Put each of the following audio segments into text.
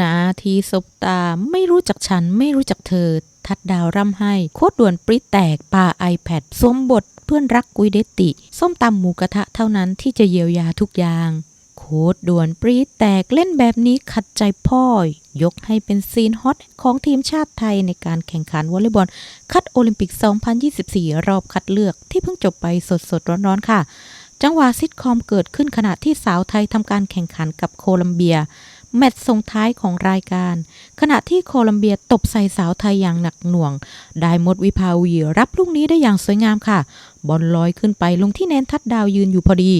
นาทีสบตาไม่รู้จักฉันไม่รู้จักเธอ ทัดดาวร่ำให้ โคตรด่วนปริแตกปา iPad สวมบทเพื่อนรักกุยเดติ ส้มตำหมูกระทะเท่านั้นที่จะเยียวยาทุกอย่าง โคตรด่วนปรีแตกเล่นแบบนี้ขัดใจพ่อยยกให้เป็นซีนฮอตของทีมชาติไทยในการแข่งขันวอลเลย์บอล คัดโอลิมปิก 2024 รอบคัดเลือกที่เพิ่งจบไปสดๆร้อนๆค่ะ จังหวะซิทคอมเกิดขึ้นขณะที่สาวไทยทำการแข่งขันกับโคลัมเบีย แมตช์ส่งท้ายของรายการ ขณะที่โคลัมเบียตบใส่สาวไทยอย่างหนักหน่วง ได้มดวิภาวีรับลูกนี้ได้อย่างสวยงามค่ะ บอลลอยขึ้นไปลงที่แนนทัดดาวยืนอยู่พอดี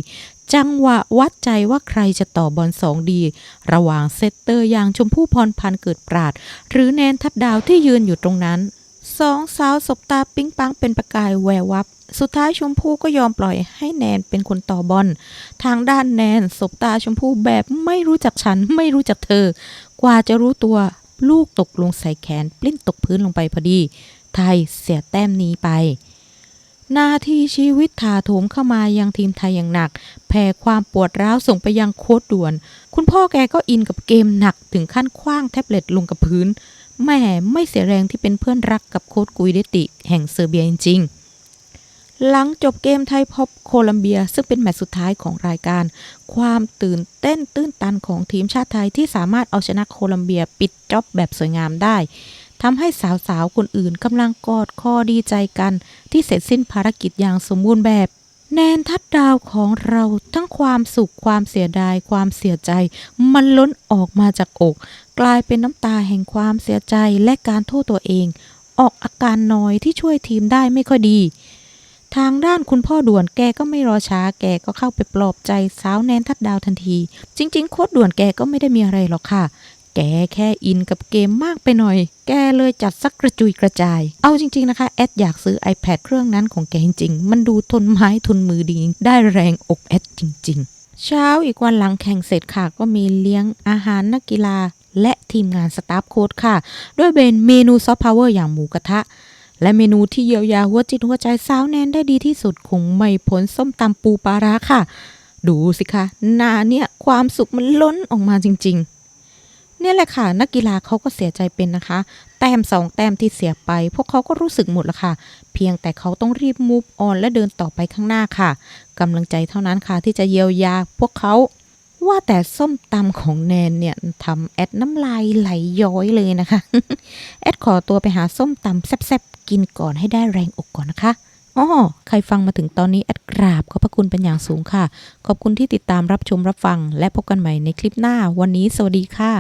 จังหวะวัดใจว่าใครจะต่อบอลสองดี ระหว่างเซตเตอร์อย่างชมพู่พรพันธ์เกิดปราด หรือแนนทัดดาวที่ยืนอยู่ตรงนั้น สองสาวสบตาปิ๊งปังเป็นประกายแวววับ สุดท้ายชมพู่ก็ยอมปล่อยให้แนนเป็นคนต่อบอล ทางด้านแนนสบตาชมพู่แบบไม่รู้จักฉันไม่รู้จักเธอ กว่าจะรู้ตัวลูกตกลงใส่แขน ปลิ้นตกพื้นลงไปพอดี ไทยเสียแต้มนี้ไป นาทีชีวิตถาโถมเข้ามายังทีมไทยอย่างหนัก แผ่ความปวดร้าวส่งไปยังโค้ดด่วน คุณพ่อแกก็อินกับเกมหนักถึงขั้นคว้างแท็บเล็ตลงกับพื้น แม่ไม่เสียแรงที่เป็นเพื่อนรักกับโค้ดกุยเดติ แห่งเซอร์เบียจริง ๆ หลังจบเกมไทยพบโคลัมเบียซึ่งเป็นแมตช์สุดท้ายของรายการ ความตื่นเต้นตื้นตันของทีมชาติไทยที่สามารถเอาชนะโคลัมเบียปิดจ็อบแบบสวยงามได้ทำให้สาวๆ คนอื่นกำลังกอดคอดีใจกัน ที่เสร็จสิ้นภารกิจอย่างสมบูรณ์แบบ แนนทัดดาวของเราทั้งความสุขความเสียดายความเสียใจ มันล้นออกมาจากอก กลายเป็นน้ำตาแห่งความเสียใจและการโทษตัวเอง ออกอาการน้อยที่ช่วยทีมได้ไม่ค่อยดี ทางด้านคุณพ่อด่วนแกก็ไม่รอช้าแกก็เข้าไปปลอบใจสาวแนนทัดดาวทันที จริง ๆ โคตรด่วนแกก็ไม่ได้มีอะไรหรอกค่ะ แกแค่อินกับเกมมากไปหน่อย แกเลยจัดสักกระจุยกระจาย เอาจริง ๆ นะคะ แอดอยากซื้อ iPad เครื่องนั้นของแกจริง ๆ มันดูทนไม้ทนมือดี ได้แรงอกแอดจริง ๆ เช้าอีกวันหลังแข่งเสร็จค่ะ ก็มีเลี้ยงอาหารนักกีฬา และทีมงานสตาฟโค้ดค่ะ ด้วยเป็นเมนูซอฟต์พาวเวอร์อย่างหมูกระทะและเมนูที่เยียวยาหัวจิตหัวใจสาวแนนได้ดีที่สุดคงไม่พ้นส้มตำปูปลาร้าค่ะ ดูสิคะหนาเนี่ยความสุขมันล้นออกมาจริง ๆ เนี่ยแหละค่ะ นักกีฬาเขาก็เสียใจเป็นนะคะ แต้มสองแต้มที่เสียไป พวกเขาก็รู้สึกหมดละค่ะ เพียงแต่เขาต้องรีบมูฟออนและเดินต่อไปข้างหน้าค่ะกำลังใจเท่านั้นค่ะที่จะเยียวยาพวกเขาว่าแต่ส้มตำของแนนเนี่ยทำแอดน้ำลายไหลย้อยเลยนะคะ แอดขอตัวไปหาส้มตำแซ่บๆ กินก่อนให้ได้แรงอกก่อนนะคะอ๋อใครฟังมาถึงตอนนี้แอดกราบขอบพระคุณเป็นอย่างสูงค่ะ ขอบคุณที่ติดตามรับชมรับฟัง และพบกันใหม่ในคลิปหน้าวันนี้สวัสดีค่ะ